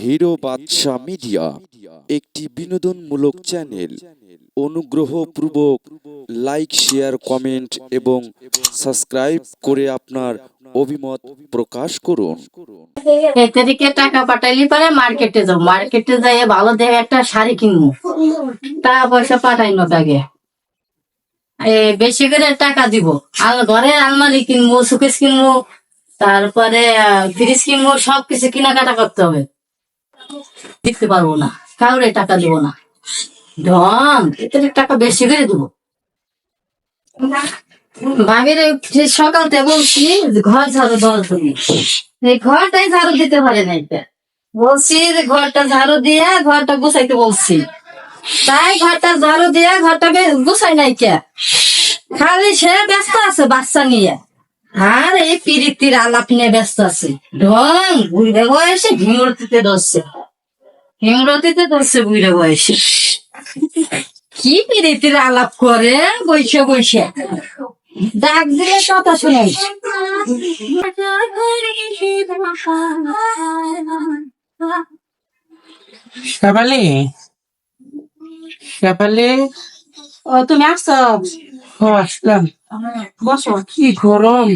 Hero বাদশা media একটি বিনোদনমূলক চ্যানেল। অনুগ্রহপূর্বক লাইক শেয়ার কমেন্ট এবং সাবস্ক্রাইব করে আপনার অভিমত প্রকাশ করুন। এদেরকে টাকা পাঠাইলে পরে মার্কেটে যাও। মার্কেটে যাই ভালো দেখে একটা শাড়ি কিনবো। টাকা পয়সা পাঠাইনো তাকে। এ, বেশি করে টাকা দিব। আর ঘরে আলমারি কিনবো সুকেশ কিনবো তারপরে ফ্রিজ কিনবো সবকিছু কেনাকাটা করতে হবে। দিতে পারব না। কাউরে টাকা দিব না। ঢং এদের টাকা বেশি করে দিব। বলছি ঘর ঝাড়ু দেওয়ার জন্য। এই ঘরটাই ঝাড়ু দিতে পারে না এটা বলছি যে ঘরটা ঝাড়ু দিয়ে ঘরটা গুছাইতে বলছি। তাই ঘরটা ঝাড়ু দিয়ে ঘরটা গুছাই নাই কে? খালি সে ব্যস্ত আছে বাচ্চা নিয়ে। আর এই পিরিতির আলাপ নিয়ে ব্যস্ত আছে। ঢং বুড়ে বয়সে ভিমরতিতে ধরছে। ভিমরতিতে ধরছে বুড়ে বয়সে। কি পিরিতির আলাপ করে? বৈশে বৈশে। ডাক দিলে কথা শুনে শেফালি? শেফালি? ও তুমি আসছো? আসলাম বসো কি গরম।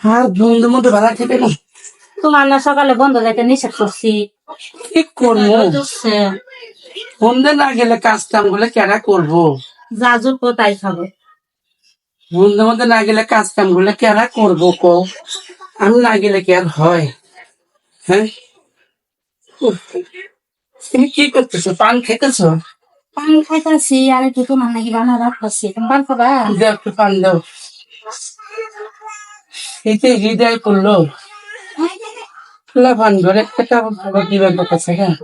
আর বন্ধু মধ্যে ভাড়া খেতে না। তোমার না সকালে বন্ধ যাইতে নিষেধ করছি। কি করব? বন্ধে না গেলে কাজ কামগুলো কেনা করব? যা জুটবো তাই খাবে। বন্ধু মধ্যে না গেলে কাজ কামগুলো কেনা করব কো? আমি না গেলে কি আর হয়? হ্যাঁ? তুমি কি করতেছো? পান খেতেছো? পান খাইতেছি আর একটু তোমার নাকি বানা রাখছি তুমি পান খাবা একটু পান দাও এতে হৃদয় করল খোলা পান ঘরে একটা দিবার কাছে হ্যাঁ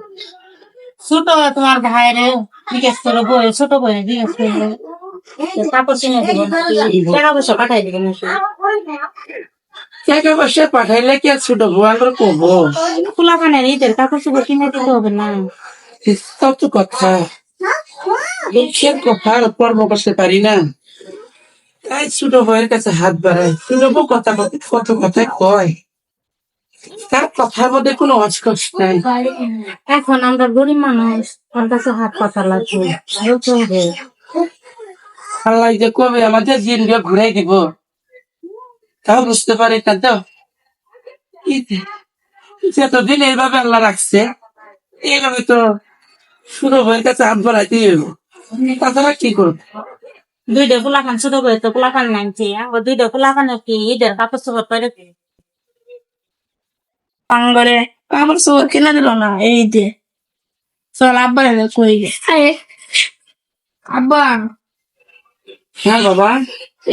ছোট তোমার ভাইরে জিজ্ঞেস করে বই ছোট বই জিজ্ঞেস করব কাপড় কিনে দিব টাকা পয়সা পাঠাই দিবেন টাকা পয়সা পাঠাইলে কি আর ছোট ভুয়া করে করব খোলা পানের ঈদের কাপড় চোপড় কিনে দিতে হবে না সব তো কথা দুঃখের কথা কর্ম করতে পারি না। তাই ছোট বউয়ের কাছে হাত বাড়াই ছোট বউ কথা বলতে কত কথা কয়। তার কথার মধ্যে কোনো অস্কস নাই। এখন আমরা গরিব মানুষ ওর কাছে হাত পাতা লাগবে। আল্লাহ যে কবে আমাদের জিনকে ঘুরাই দিব তাও বুঝতে পারি না তো। যতদিন এইভাবে আল্লাহ রাখছে এইভাবে তো শুরু হয়ে কাছে হাত বাড়াইতে হইব। তাছাড়া কি করব? দুইটা পোলাখান ছোট বই তো পোলাখান নাইছি আবার দুইটা পোলাখান কি ঈদের কাপড় চোপড় পরে পাঙ্গরে আমার সবার কিনে দিল না এই যে। চল আব্বা এনে কই আব্বা। হ্যাঁ বাবা।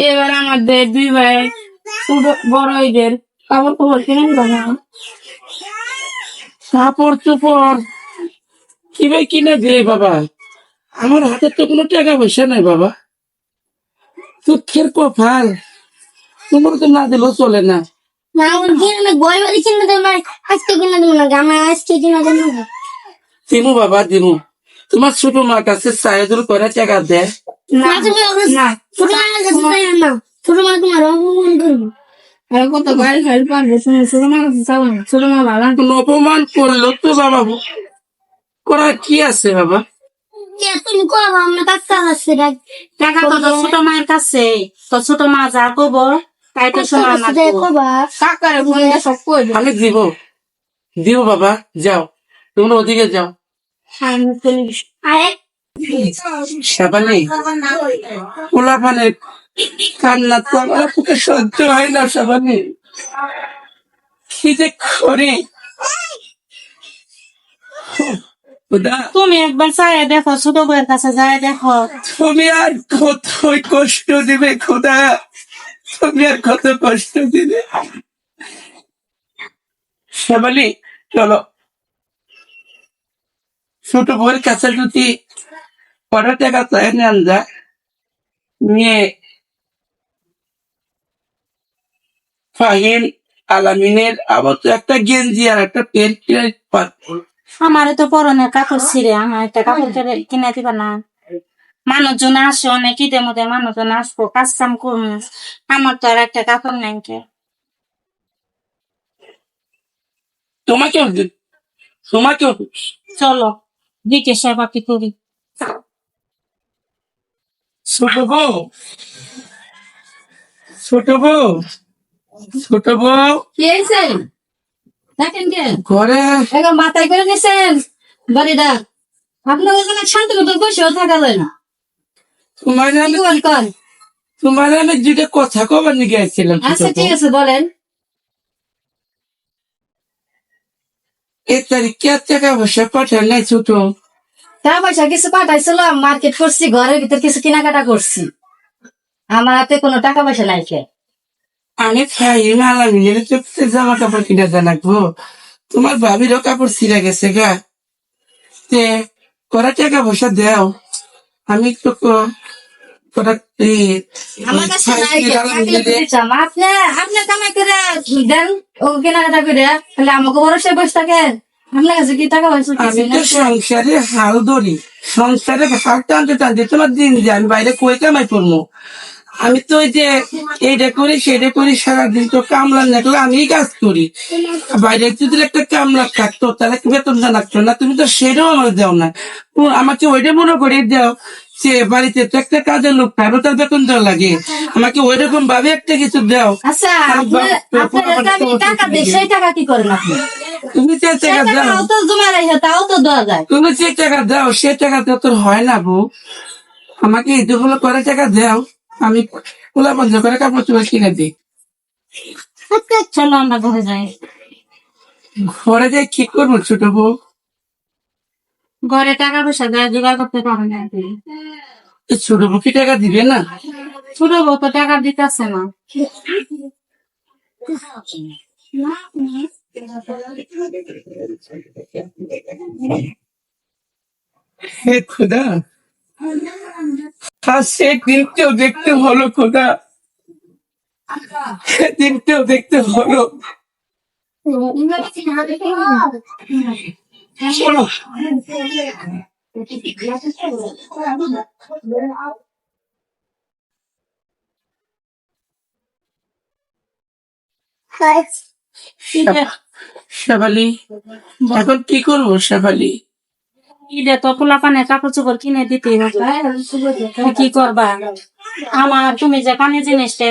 এবার আমাদের দুই ভাই বড় ঈদের কাপড় খবর কিনে দিল না। কাপড় চোপড় কীভাবে কিনে দিলে বাবা? আমার হাতে তো কোনো টাকা পয়সা নাই বাবা। দুঃখের কপাল। তোমার তো না দিলেও চলে না। না আমার কিনে বই বাড়ি কিনে দেবো না আজকে কিনে দেবো না গামা আজকে কিনে দেবো না। দিমু বাবা দিমু। তোমার ছোট মার কাছে সাহেদুল করে টাকা দেয় না না ছোট মায়ের কাছে চাইবে না ছোট মা তোমার অপমান করব। অপমান করল তো বাবা করার কি আছে বাবা? তুমি করব আমরা কাছে আসছে টাকা তো ছোট মায়ের কাছে তো ছোট মা যা করব তাই তো শোনা না কাকারে ফোন দিয়ে সব কই দিও। আমি দিব। দিব বাবা যাও। তোমরা ওদিকে যাও। আরে কান্না তো আমার পক্ষে সহ্য হয় না সাবানি কি যে করি? তুমি একবার চাই দেখো ছোট বইয়ের কাছে যায় দেখো। তুমি আর কত কষ্ট দিবে খোদা? তুমি আর কত কষ্ট দিবে? শ্যামালি চলো। ছোট বউয়ের কাছে যদি কত টাকা চাই নেন যায় নিয়ে ফাহিম আলামিনের আবার তো একটা গেঞ্জি আর একটা প্যান্ট কিনে পারব আমারে তো পরনের কাপড় ছিঁড়ে আমার একটা কাপড় কিনে দিবা না। মানুষজন আসে অনেক ঈদের মধ্যে মানুষজন আসব কাজ কাম করব আমার তো আর একটা কাপড় নাই কে। তোমাকেও তোমাকেও চলো দিকে সেবা কি করি। ছোট বউ ছোট বউ ছোট বউ। দেখেন কে? ঘরে এখন মাথায় করে নিছেন বাড়িটা। আপনার ওখানে শান্তি মতো বসেও থাকা যায় না। তোমার আমি তোমার আমি দুটো কথা কবার নিয়ে গেছিলাম আচ্ছা ঠিক আছে বলেন। তারিখে টাকা পয়সা পাঠার নাই ছোট? টাকা পয়সা কিছু পাঠাইছিলাম মার্কেট করছি ঘরের ভিতর কিছু কেনাকাটা করছি। আমার হাতে কোনো টাকা পয়সা নাই কে? আমি খাই মিলে তো জামা কাপড় কিনে জানাব তোমার ভাবিরও কাপড় ছিঁড়ে গেছে গা। তে করা টাকা পয়সা দেও? আমি তো করা আমি সংসারে হাল ধরি। সংসারে হাল টানতে টানতে তোমার দিন যায় আমি বাইরে কই কামাই করব? আমি তো ওই যে এইটা করি সেটা করি সারাদিন তো কামলা দেখলে আমি কাজ করি। বাইরে যদি একটা কামলা থাকতো তাহলে কি বেতন জানাচ্ছ না তুমি তো সেটাও আমার দেও না। আমাকে ওইটা মনে করে দাও সে বাড়িতে তো একটা কাজের লোক থাকবে তার বেতন দেওয়া লাগে। আমাকে ওই রকম ভাবে একটা কিছু দাও। আচ্ছা তুমি যে টাকা দাও। তুমি যে টাকা দাও সে টাকা তো তোর হয় না বউ। আমাকে এগুলো করে টাকা দাও? আমি খোলা বন্ধ করে কাপড় চোপড় কিনে দিই। চলো আমরা ঘরে যাই। ঘরে যাই কি করব ছোট বউ? ঘরে টাকা পয়সা দেওয়া জোগাড় করতে পারে না ছোট বউ কি টাকা দিবে না? ছোট বউ তো টাকা দিতেছে না। হে খোদা আজ সে দিনটাও দেখতে হলো খোদা। দিনটাও দেখতে হলো শেফালি এখন কি করব শেফালি ঈদে তো পোলা পানে কাপড় চোপড় কিনে দিতে কি করবা? আমার তুমি যে কানে জিনিসটা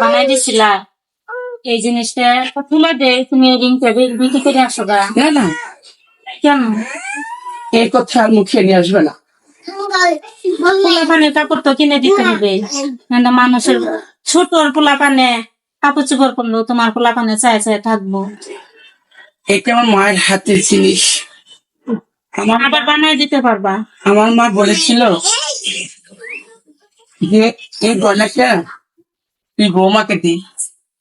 বানাই দিছিলা এই জিনিসটা তুলে দে তুমি বিক্রি করে আসো গা। না না। কেন? এই কথা মুখে নিয়ে আসবে না। পোলা পানে কাপড় তো কিনে দিতে হবে। না মানুষের ছোট পোলা পানে কাপড় চোপড় করল তোমার পোলা পানে চাই চাই থাকব। এটা আমার মায়ের হাতের জিনিস। আমার আবার বানাই দিতে পারবা? আমার মা বলেছিল যে, এই গয়নাটা তুই বৌমাকে দি,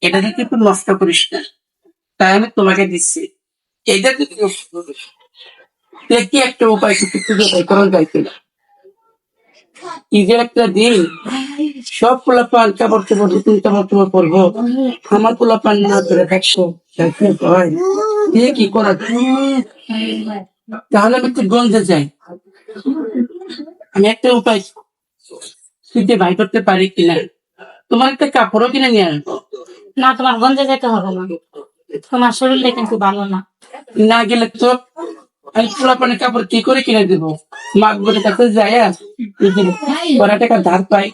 এটা যদি তুই নষ্ট করিস না তাই আমি তোমাকে দিচ্ছি। এটা তুই নষ্ট করিস। একটা উপায় কিছু খুঁজে বের করা যায় ঈদের একটা দিন, সব পোলা পান কাপড় চোপড় নতুন কাপড় চোপড় পরবো। আমার পোলা পান না থাকব দেখতে হয়? কি করা? তাহলে আমি একটু গঞ্জে যাই আমি একটা উপায় খুঁজে বাই করতে পারি কিনা? তোমার একটা কাপড়ও কিনে নিয়ে আসব। না তোমার গঞ্জে যেতে হবে না। তোমার শরীরটা কিন্তু ভালো না। না গেলে তো আমি পোলা পানের কাপড় কি করে কিনে দেবো? মাকবরের কাছে যাই কড়া টাকা ধার পাই।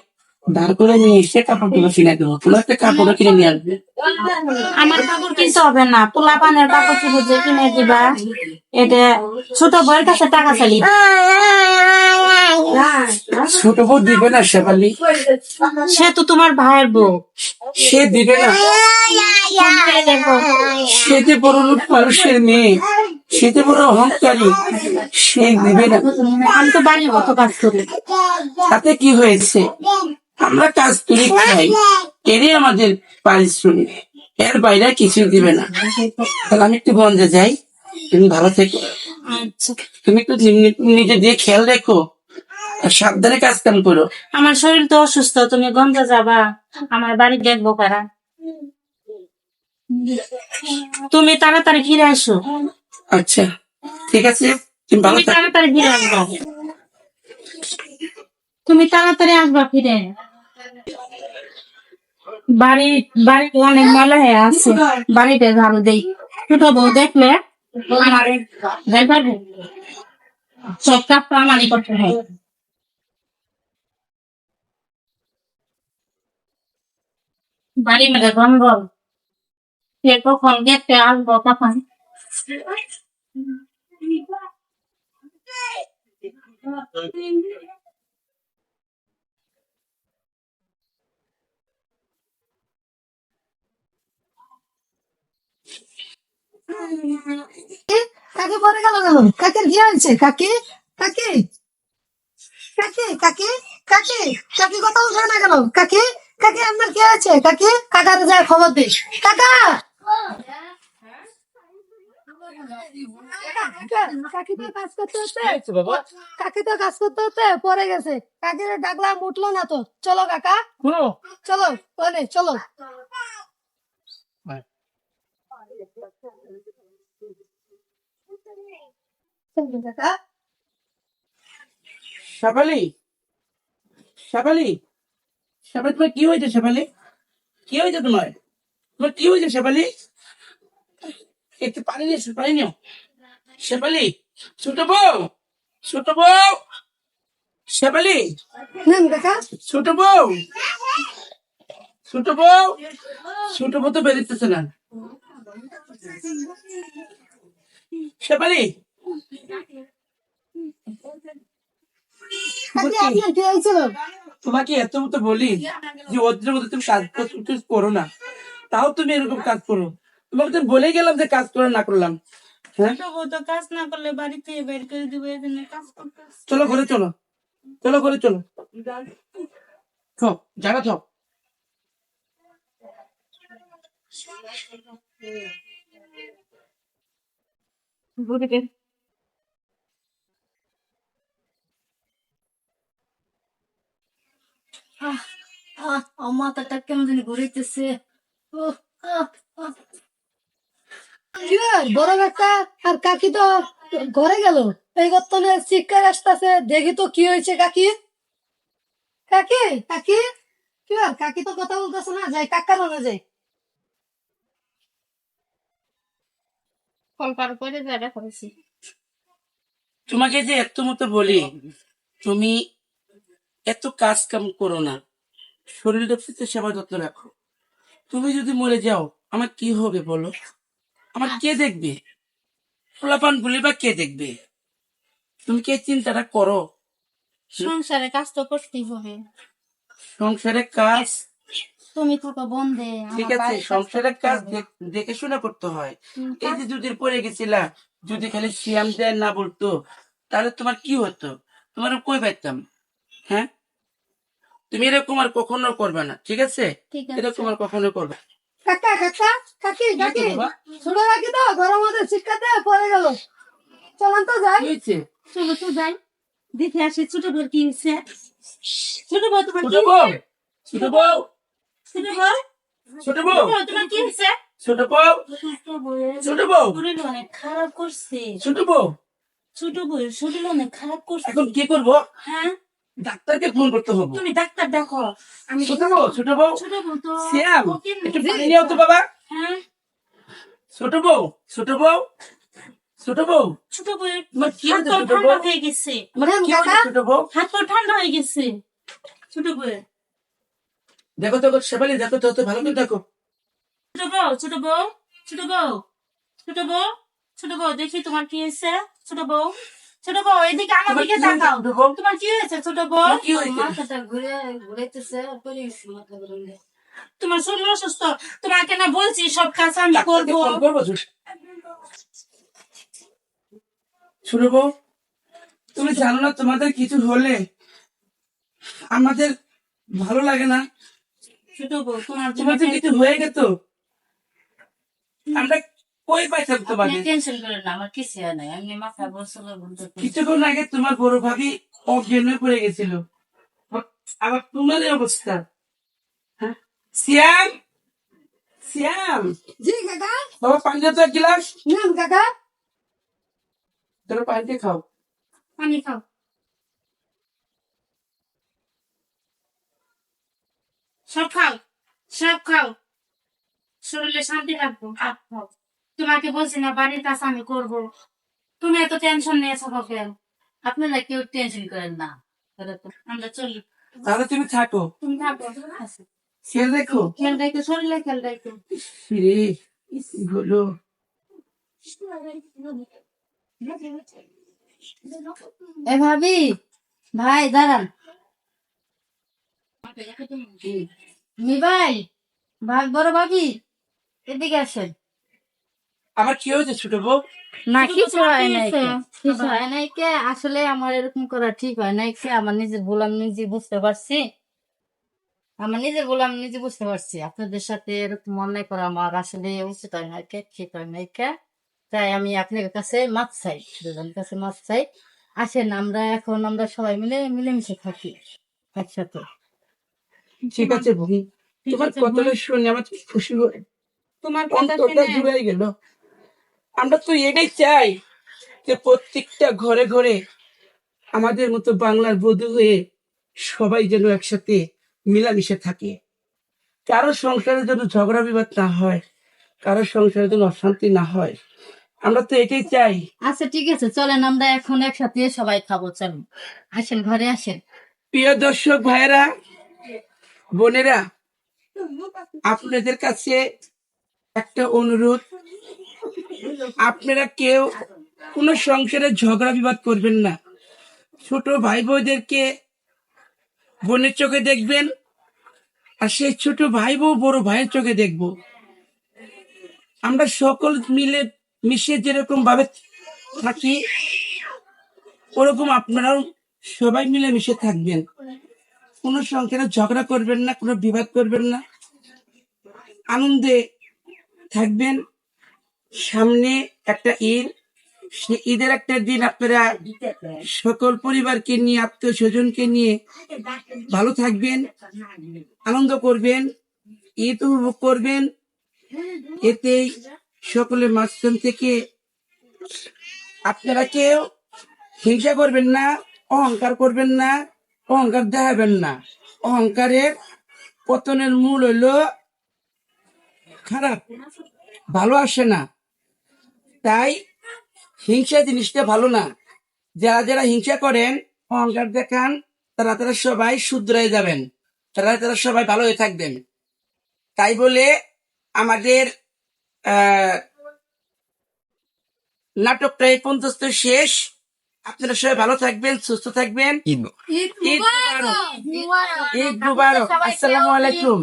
ধার করে নিয়ে এসে কাপড়গুলো কিনে দেবো। তোমার একটা কাপড়ও কিনে নিয়ে আসবে। আমার কাপড় কিনতে হবে না। পোলা পানের কাপড় চোপড় যে কিনে দিবা। এটা ছোট বউয়ের কাছে টাকা চালি। ছোট বউ দিবে না শেফালি। সে তো তোমার ভাইয়ের বউ। সে দিবে না। সে যে বড় লোক মানুষের মেয়ে সে যে বড় অহংকারী সে দিবে না। আমি তো বাড়ির মতো কাজ করি। তাতে কি হয়েছে? আমরা কাজ করি খাই এরই আমাদের পারিশ্রমিক এর বাইরে কিছু দিবে না। তাহলে আমি একটু বন্ধে যাই। তুমি ভালো থেকো। আচ্ছা। তুমি একটু নিজে দিয়ে খেয়াল রেখো। সাবধানে কাজ কাম করো। আমার শরীর তো অসুস্থ তুমি গঞ্জে যাবা। আমার বাড়ি দেখব কারা। তুমি তাড়াতাড়ি ফিরে আসো আচ্ছা ঠিক আছে। তুমি ভালো তাড়াতাড়ি ফিরে আসবা। তুমি তাড়াতাড়ি আসবা ফিরে। বাড়ি বাড়ি অনেক ময়লা হয়ে আছে। বাড়িতে ঝাড়ু দেই। ছোট বউ দেখলে সব তো আমারই করতে হয়। বাড়ি মেরে গন্ডল সে কখন গেতে আসব তখন কাকে পরে গেল গেল কাকের কি হয়েছে? কাকে? কাকে? কাকে? কাকে? কাকে? কাকে কথা উঠে না গেল কাকে? কাকে আপনার কি হয়েছে? কাকে? কাকার যায় খবর দিস কাকা! কাকি তো কাজ করতে হচ্ছে? কাকি তো কাজ করতে হচ্ছে? পরে গেছে। কাকি ডাকলাম উঠল না তো। চলো কাকা। চলো চলো, কাকা তোমার কি হয়েছে কি হয়েছে তোমার? তোমার কি হয়েছে একটু পানি নিয়ে পানি নিও। শেফালি ছোট বউ ছোট বউ। শেফালি নেন ছোট বউ ছোট বউ। ছোট বউ তো বেরোতেছে না। শেফালি তোমাকে এত মতো বলি যে ওদের মধ্যে তুমি কাজ করো না? তাও তুমি এরকম কাজ করো। তোমাকে তো বলে গেলাম যে কাজ করে না করলাম। হ্যাঁ? তবু তো কাজ না করলে বাড়িতে বের করে দিবে এই জন্য কাজ করতে চলো ঘরে চলো। চলো ঘরে চলো। থক জায়গা আহ, মাথাটা কেমন জানি ঘুরাইতেছে। বড় একটা আর কাকি তো ঘরে গেল। এই শিক্ষার আসতেছে দেখি তো কি হয়েছে কাকি। কাকি কাকি কি আর কাকি তো কথা বলতেছে না যাই কাকা মনে যাই। করে করেছি। তোমাকে যে এত মতো বলি তুমি এত কাজ কাম করো না। শরীরটা প্রতি সেবা যত্ন রাখো। তুমি যদি মরে যাও আমার কি হবে বলো? আমার কে দেখবে? পোলাপান গুলি বা কে দেখবে? তুমি কে চিন্তাটা করো? সংসারে কাজ তো করতেই হবে। সংসারে কাজ? তুমি থাকো বন্ধে ঠিক আছে সংসারের কাজ দেখ- শুনে করতে হয়। এই যে যদি পড়ে গেছিলা যদি খালি শিয়াম দেয় না বলতো তাহলে তোমার কি হতো? তোমার কই পাইতাম? হ্যাঁ? তুমি এরকম আর কখনো করবে না ঠিক আছে? এরকম আর কখনো করবে কাকা কাকা কাকি কাকি ছোট কাকি তো ঘরের মধ্যে শিক্ষাতে পড়ে গেল? চলেন তো যাই। চলো তো যাই। দেখে আসি ছোট বউ কি হয়েছে? ছোট বউ তোমার ছোট কি ছোট বউ। ছোট বউ? ছোট বউ। বউ তোমার কি হয়েছে? ছোট বউ। ছোট বউ শরীর অনেক খারাপ করছে। ছোট বউ। ছোট বউয়ের শরীর অনেক খারাপ করছে। এখন কি করব? হ্যাঁ? ডাক্তারকে ফোন করতে হবে। তুমি ডাক্তার দেখো। আমি ছোট বউ ছোট বউ। ছোট বউ তো শ্যাম একটু পানি নিও তো বাবা। হ্যাঁ। ছোট বউ ছোট বউ ছোট বউ। ছোট তোমার কি হাত হয়েছে ছোট বউ? ঠান্ডা হয়ে গেছে। তোমার কি হয়েছে ছোট বউ? হাত পা ঠান্ডা হয়ে গেছে। ছোট বউয়ের। দেখো সেবালি দেখো তো তো ভালো করে দেখো। ছোট বউ ছোট বউ ছোট বউ ছোট বউ ছোট বউ দেখি তোমার কি হয়েছে ছোট বউ। ছোট বউ এদিকে আমার দিকে তাকাও। তোমার কি হয়েছে ছোট বউ? কি হয়েছে? মাথাটা ঘুরে ঘুরাইতেছে মাথা ঘুরে তোমার শরীর অসুস্থ? তোমাকে না বলছি সব কাজ আমি করব। ছোট- ছোট বউ তুমি জানো না তোমাদের কিছু হলে আমাদের ভালো লাগে না? ছোট বউ তোমার তোমাদের কিছু হয়ে গেত আমরা কই পাইতাম তোমাকে? টেনশন করে না আমার কিছু নাই। আমি মাথা বসে কিছুক্ষণ আগে তোমার বড় ভাবি অজ্ঞান হয়ে পড়ে গেছিল। আবার তোমার অবস্থা। হ্যাঁ? সিয়াম সিয়াম জি কাকা। বাবা পানি তো এক গ্লাস। নেন কাকা। তোর পানিতে খাও। পানি খাও। সব খাও সব খাও। শরীরে শান্তি রাখব খাও। তোমাকে বলছি না বাড়ির কাজ আমি করব। তুমি এত টেনশন নিয়েছো কেন আপনারা কেউ টেনশন করেন না। আমরা চলি। তাহলে তুমি থাকো। তুমি থাকো। খেয়াল রেখো। খেয়াল রাখো শরীরে খেয়াল হলো? এ ভাবি ভাই দাঁড়ান। মি ভাই ভাই বড় ভাবি এদিকে আসেন। আমার কি হয়েছে ছোট বউ? না কিছু হয় নাই কিছু হয় নাই কে আসলে আমার এরকম করা ঠিক হয় নাই কে আমার নিজের ভুল আমি নিজে বুঝতে পারছি। আমার নিজের ভুল আমি নিজে বুঝতে পারছি আপনাদের সাথে এরকম অন্যায় করা আমার আসলে উচিত হয় নাই কে ঠিক হয় নাই কে। তাই আমি আপনার কাছে মাছ চাই দুজনের কাছে মাছ চাই। আসেন আমরা এখন আমরা সবাই মিলে মিলেমিশে থাকি একসাথে। ঠিক আছে বউ। তোমার কথাটা শুনে আমার খুশি হয়ে তোমার কথা শুনে জুড়ে গেল। আমরা তো এটাই চাই যে প্রত্যেকটা ঘরে ঘরে আমাদের মতো বাংলার বধূ হয়ে সবাই যেন একসাথে মিলামিশে থাকে। কারও সংসারে যেন ঝগড়া বিবাদ না হয় কারও সংসারে যেন অশান্তি না হয়। আমরা তো এটাই চাই। আচ্ছা ঠিক আছে চলেন আমরা এখন একসাথে সবাই খাব চলুন। আসেন ঘরে আসেন। প্রিয় দর্শক ভাইয়েরা বোনেরা আপনাদের কাছে একটা অনুরোধ। আপনারা কেউ কোনো সংসারে ঝগড়া বিবাদ করবেন না। ছোট ভাই বোনদেরকে বোনের চোখে দেখবেন আর সেই ছোট ভাই বউ বড় ভাইয়ের চোখে দেখব। আমরা সকল মিলে মিশে যেরকম ভাবে থাকি, ওরকম আপনারাও সবাই মিলে মিশে থাকবেন। কোনো সংসারে ঝগড়া করবেন না, কোনো বিবাদ করবেন না। আনন্দে থাকবেন। সামনে একটা ঈদ, সে ঈদের একটা দিন আপনারা সকল পরিবারকে নিয়ে, আত্মীয় স্বজনকে নিয়ে ভালো থাকবেন, আনন্দ করবেন, ঈদ উপভোগ করবেন। এতেই সকলের মাঝখান থেকে আপনারা কেউ হিংসা করবেন না, অহংকার করবেন না, অহংকার দেখাবেন না। অহংকারের পতনের মূল হইল খারাপ, ভালো আসে না। তাই হিংসা জিনিসটা ভালো না। যারা যারা হিংসা করেন অহংকার দেখান তারা তারা সবাই শুধরাই যাবেন। তারা তারা সবাই ভালো হয়ে থাকবেন। তাই বলে আমাদের আহ, নাটকটা এই পর্যন্ত শেষ। আপনারা সবাই ভালো থাকবেন সুস্থ থাকবেন। ঈদ মুবারক। ঈদ মুবারক। আসসালামু আলাইকুম।